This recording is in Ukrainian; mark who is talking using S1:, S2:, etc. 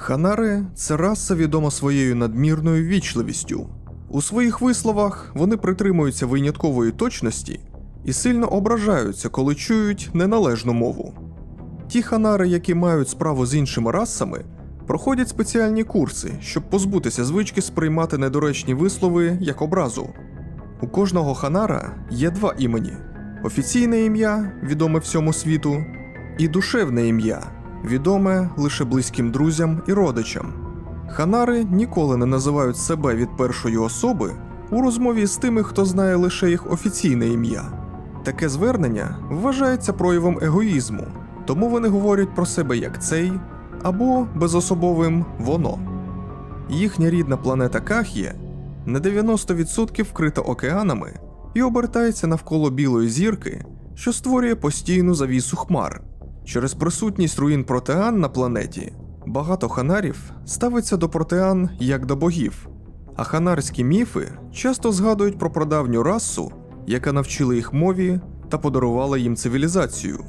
S1: Ханари це раса відома своєю надмірною вічливістю. У своїх висловах вони притримуються виняткової точності і сильно ображаються, коли чують неналежну мову. Ті ханари, які мають справу з іншими расами, проходять спеціальні курси, щоб позбутися звички сприймати недоречні вислови як образу. У кожного ханара є два імені: офіційне ім'я, відоме всьому світу, і душевне ім'я, відоме лише близьким друзям і родичам. Ханари ніколи не називають себе від першої особи у розмові з тими, хто знає лише їх офіційне ім'я. Таке звернення вважається проявом егоїзму, тому вони говорять про себе як цей або безособовим воно. Їхня рідна планета Ках'є на 90% вкрита океанами і обертається навколо білої зірки, що створює постійну завісу хмар. Через присутність руїн протеан на планеті багато ханарів ставиться до протеан як до богів, а ханарські міфи часто згадують про прадавню расу, яка навчила їх мові та подарувала їм цивілізацію.